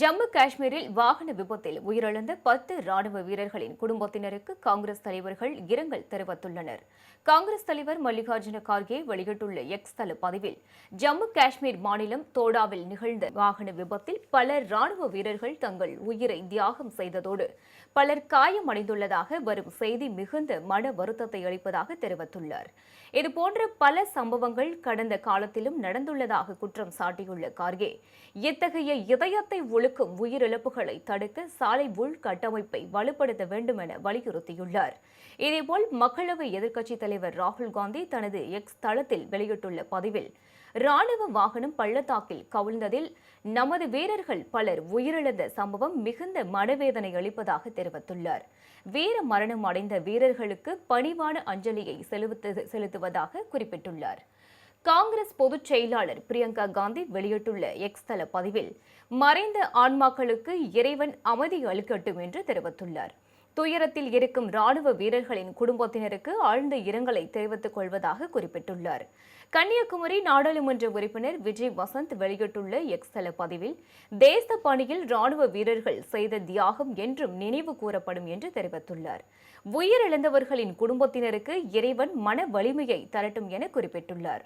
ஜம்மு காஷ்மீரில் வாகன விபத்தில் உயிரிழந்த பத்து ராணுவ வீரர்களின் குடும்பத்தினருக்கு காங்கிரஸ் தலைவர்கள் இரங்கல் தெரிவித்துள்ளனர். காங்கிரஸ் தலைவர் மல்லிகார்ஜுன கார்கே வெளியிட்டுள்ள எக்ஸ் தள பதிவில் ஜம்மு காஷ்மீர் மாநிலம் தோடாவில் நிகழ்ந்த வாகன விபத்தில் பல ராணுவ வீரர்கள் தங்கள் உயிரை தியாகம் செய்ததோடு பலர் காயமடைந்துள்ளதாக வரும் செய்தி மிகுந்த மன வருத்தத்தை அளிப்பதாக தெரிவித்துள்ளார். இதுபோன்ற பல சம்பவங்கள் கடந்த காலத்திலும் நடந்துள்ளதாக குற்றம் சாட்டியுள்ள கார்கே இத்தகைய இதயத்தை ஒழுக்கும் உயிரிழப்புகளை தடுக்க சாலை உள்கட்டமைப்பை வலுப்படுத்த வேண்டும் என வலியுறுத்தியுள்ளார். இதேபோல் மக்களவை எதிர்க்கட்சித் தலைவர் ராகுல் காந்தி தனது எக்ஸ் தளத்தில் வெளியிட்டுள்ள பதிவில் ராணுவ வாகனம் பள்ளத்தாக்கில் கவிழ்ந்ததில் நமது வீரர்கள் பலர் உயிரிழந்த சம்பவம் மிகுந்த மனவேதனை அளிப்பதாக தெரிவித்துள்ளார். வீர மரணம் அடைந்த வீரர்களுக்கு பணிவான அஞ்சலியை செலுத்துவதாக குறிப்பிட்டுள்ளார். காங்கிரஸ் பொதுச் செயலாளர் பிரியங்கா காந்தி வெளியிட்டுள்ள எக்ஸ் தள பதிவில் மறைந்த ஆன்மாக்களுக்கு இறைவன் அமைதி அளிக்கட்டும் என்று தெரிவித்துள்ளார். துயரத்தில் இருக்கும் ராணுவ வீரர்களின் குடும்பத்தினருக்கு ஆழ்ந்த இரங்கலை தெரிவித்துக் கொள்வதாக குறிப்பிட்டுள்ளார். கன்னியாகுமரி நாடாளுமன்ற உறுப்பினர் விஜய் வசந்த் வெளியிட்டுள்ள எக்ஸ் தள பதிவில் தேச பணியில் ராணுவ வீரர்கள் செய்த தியாகம் என்றும் நினைவு கூறப்படும் என்று தெரிவித்துள்ளார். உயிரிழந்தவர்களின் குடும்பத்தினருக்கு இறைவன் மன வலிமையை தரட்டும் என குறிப்பிட்டுள்ளார்.